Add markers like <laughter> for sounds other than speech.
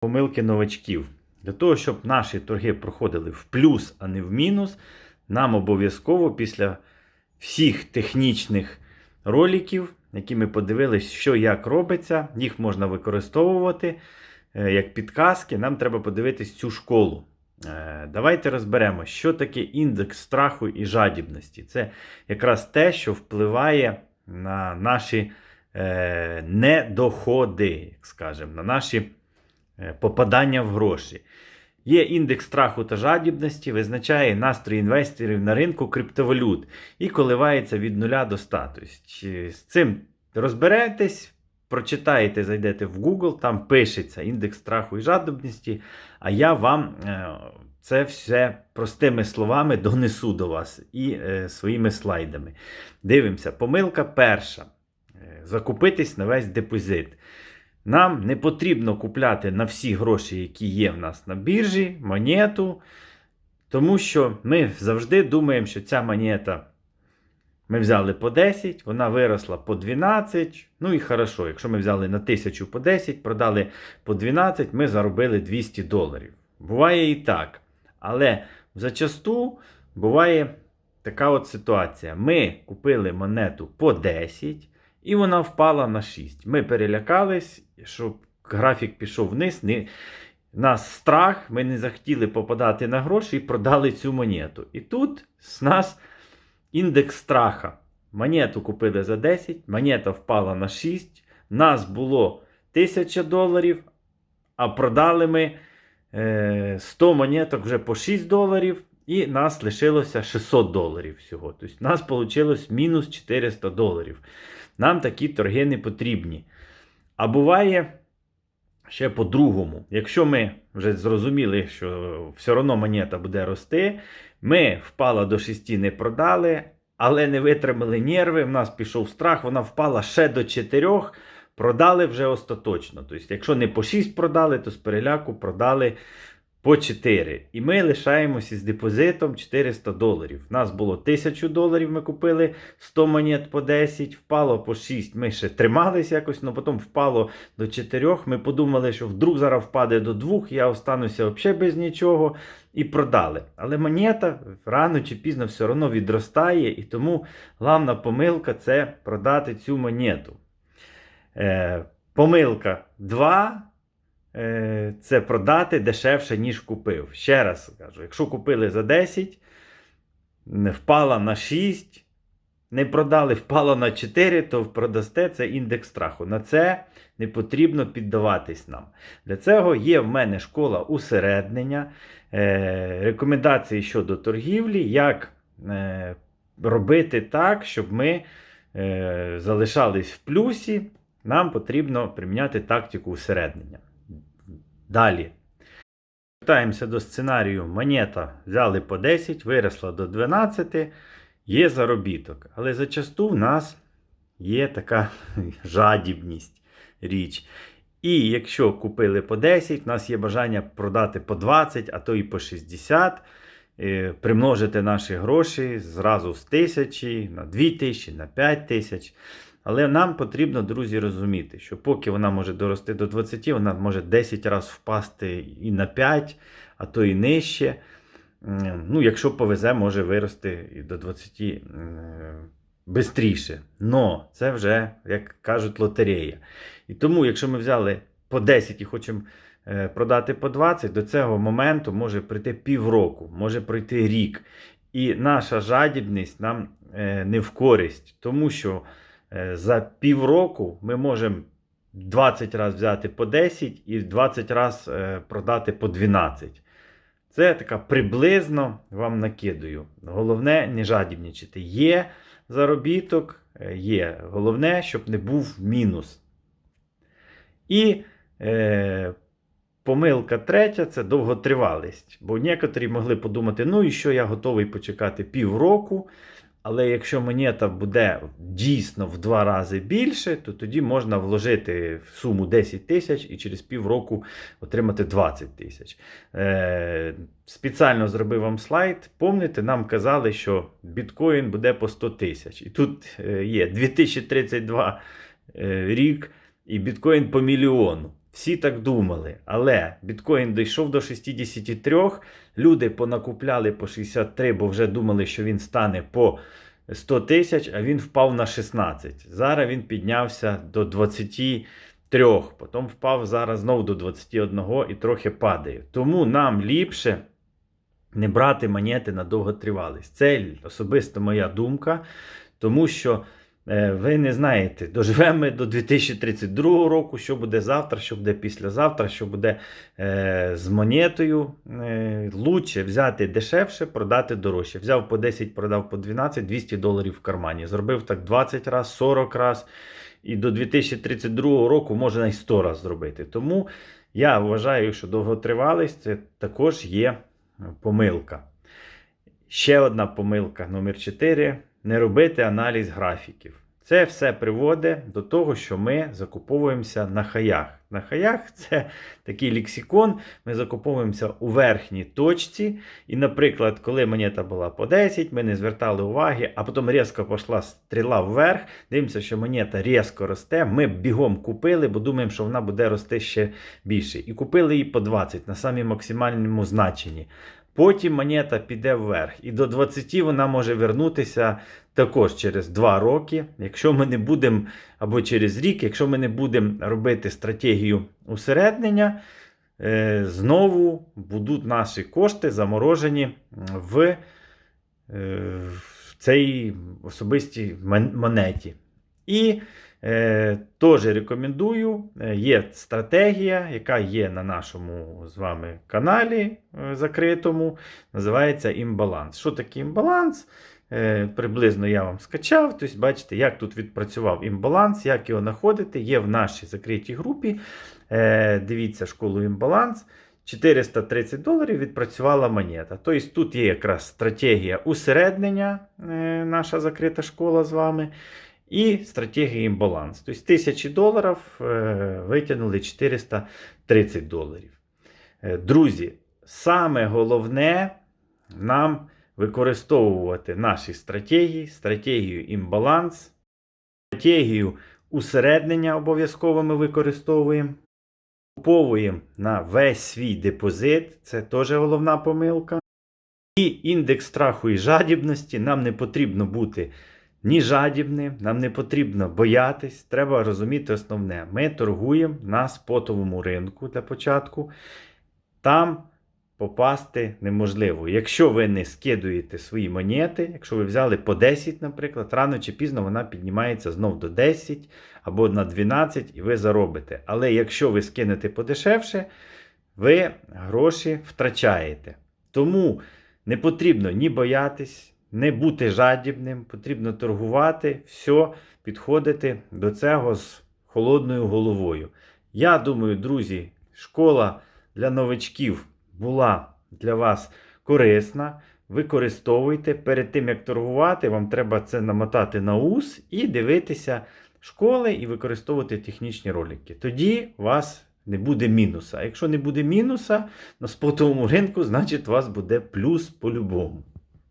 помилки новачків. Для того, щоб наші торги проходили в плюс, а не в мінус, нам обов'язково після всіх технічних роликів, які ми подивились, що як робиться, їх можна використовувати е, як підказки. Нам треба подивитись цю школу. Е, Давайте розберемо, що таке індекс страху і жадібності. Це якраз те, що впливає на наші е, недоходи, як скажемо, на наші попадання в гроші. Є індекс страху та жадібності, визначає настрій інвесторів на ринку криптовалют і коливається від 0 до 100. Тобто, е, з цим розберетесь, прочитаєте, зайдете в Google, там пишеться індекс страху і жадібності, а я вам е, це все простими словами донесу до вас і е, своїми слайдами. Дивимося, помилка перша. Е, Закупитись на весь депозит. Нам не потрібно купляти на всі гроші, які є в нас на біржі, монету, тому що ми завжди думаємо, що ця монета ми взяли по 10, вона виросла по 12. Ну і хорошо, якщо ми взяли на 1000 по 10, продали по 12, ми заробили 200 доларів. Буває і так. Але зачасту буває така от ситуація. Ми купили монету по 10, і вона впала на 6. Ми перелякались, щоб графік пішов вниз. Не... Нас страх, ми не захотіли попадати на гроші і продали цю монету. І тут з нас індекс страха. Монету купили за 10, монета впала на 6. Нас було 1000 доларів, а продали ми е, 100 монеток вже по 6 доларів, і нас лишилося 600 доларів всього. Тобто, нас вийшло мінус 400 доларів. Нам такі торги не потрібні. А буває ще по-другому. Якщо ми вже зрозуміли, що все одно монета буде рости, ми впала до 6, не продали, але не витримали нерви, в нас пішов страх, вона впала ще до 4, продали вже остаточно. Тобто, якщо не по 6 продали, то з переляку продали по 4. І ми лишаємося з депозитом 400 доларів. У нас було 1000 доларів, ми купили 100 монет по 10, впало по 6. Ми ще тримались якось, але потім впало до 4. Ми подумали, що вдруг зараз впаде до 2, я остануся взагалі без нічого. І продали. Але монета рано чи пізно все одно відростає, і тому головна помилка це продати цю монету. Е, помилка 2 е, це продати дешевше, ніж купив. Ще раз кажу: якщо купили за 10, не впала на 6, не продали, впала на 4, то продасте це індекс страху. На це не потрібно піддаватись нам. Для цього є в мене школа усереднення, е, рекомендації щодо торгівлі, як е, робити так, щоб ми е, залишались в плюсі. Нам потрібно приміняти тактику усереднення. Далі. Вертаємося до сценарію. Монета взяли по 10, виросла до 12, є заробіток. Але зачасту в нас є така <laughs> жадібність річ. І якщо купили по 10, в нас є бажання продати по 20, а то і по 60, е, примножити наші гроші зразу з тисячі на 2 тисячі, на 5 тисяч. Але нам потрібно, друзі, розуміти, що поки вона може дорости до 20, вона може 10 разів впасти і на 5, а то і нижче. Ну, якщо повезе, може вирости і до 20 швидше. Но це вже, як кажуть, лотерея. І тому, якщо ми взяли по 10 і хочемо е, продати по 20, до цього моменту може прийти півроку, може пройти рік. І наша жадібність нам е, не в користь, тому що за півроку ми можемо 20 разів взяти по 10 і 20 разів е, продати по 12. Це така приблизно вам накидаю. Головне, не жадібничати. Є заробіток, е, є. Головне, щоб не був мінус. І е, помилка третя це довготривалість. Бо некоторі могли подумати, ну і що я готовий почекати півроку. Але якщо монета буде дійсно в два рази більше, то тоді можна вложити в суму 10 тисяч і через півроку отримати 20 тисяч. Е, спеціально зробив вам слайд. Помните, нам казали, що біткоін буде по 100 тисяч. І тут е, є 2032 е, рік і біткоін по мільйону. Всі так думали, але біткоін дійшов до 63, люди понакупляли по 63, бо вже думали, що він стане по 100 тисяч, а він впав на 16. Зараз він піднявся до 23, потім впав зараз знову до 21 і трохи падає. Тому нам ліпше не брати монети на довготривалість. Це особисто моя думка, тому що ви не знаєте, доживемо ми до 2032 року, що буде завтра, що буде післязавтра, що буде е, з монетою. Е, лучше взяти дешевше, продати дорожче. Взяв по 10, продав по 12, 200 доларів в кармані. Зробив так 20 разів, 40 разів. І до 2032 року можна і 100 разів зробити. Тому я вважаю, що довготривалість це також є помилка. Ще одна помилка номер 4 не робити аналіз графіків. Це все приводить до того, що ми закуповуємося на хаях. На хаях це такий лексикон. Ми закуповуємося у верхній точці. І, наприклад, коли монета була по 10, ми не звертали уваги, а потім різко пішла стріла вверх. Дивимося, що монета різко росте. Ми бігом купили, бо думаємо, що вона буде рости ще більше. І купили її по 20 на самі максимальному значенні. Потім монета піде вверх. І до 20 вона може вернутися також через 2 роки. Якщо ми не будемо, або через рік, якщо ми не будемо робити стратегію усереднення, е, знову будуть наші кошти заморожені в, е, цій особистій монеті. І теж рекомендую, е, є стратегія, яка є на нашому з вами каналі е, закритому, називається імбаланс. Що таке імбаланс? Е, приблизно я вам скачав. Тобто, бачите, як тут відпрацював імбаланс, як його знаходити, є в нашій закритій групі. Е, дивіться школу імбаланс. 430 доларів відпрацювала монета. Тобто тут є якраз стратегія усереднення, е, наша закрита школа з вами, і стратегія імбаланс. Тобто 1000 доларів е, витягнули 430 доларів. Е, Друзі, саме головне нам використовувати наші стратегії, стратегію імбаланс, стратегію усереднення обов'язково ми використовуємо. Куповуємо на весь свій депозит, це теж головна помилка. І індекс страху і жадібності нам не потрібно бути ні жадібним, нам не потрібно боятись. Треба розуміти основне. Ми торгуємо на спотовому ринку для початку. Там попасти неможливо. Якщо ви не скидуєте свої монети, якщо ви взяли по 10, наприклад, рано чи пізно вона піднімається знов до 10 або на 12 і ви заробите. Але якщо ви скинете подешевше, ви гроші втрачаєте. Тому не потрібно ні боятись, не бути жадібним, потрібно торгувати, все, підходити до цього з холодною головою. Я думаю, друзі, школа для новачків була для вас корисна. Використовуйте перед тим, як торгувати, вам треба це намотати на ус і дивитися школи і використовувати технічні ролики. Тоді у вас не буде мінуса. Якщо не буде мінуса на спотовому ринку, значить у вас буде плюс по-любому.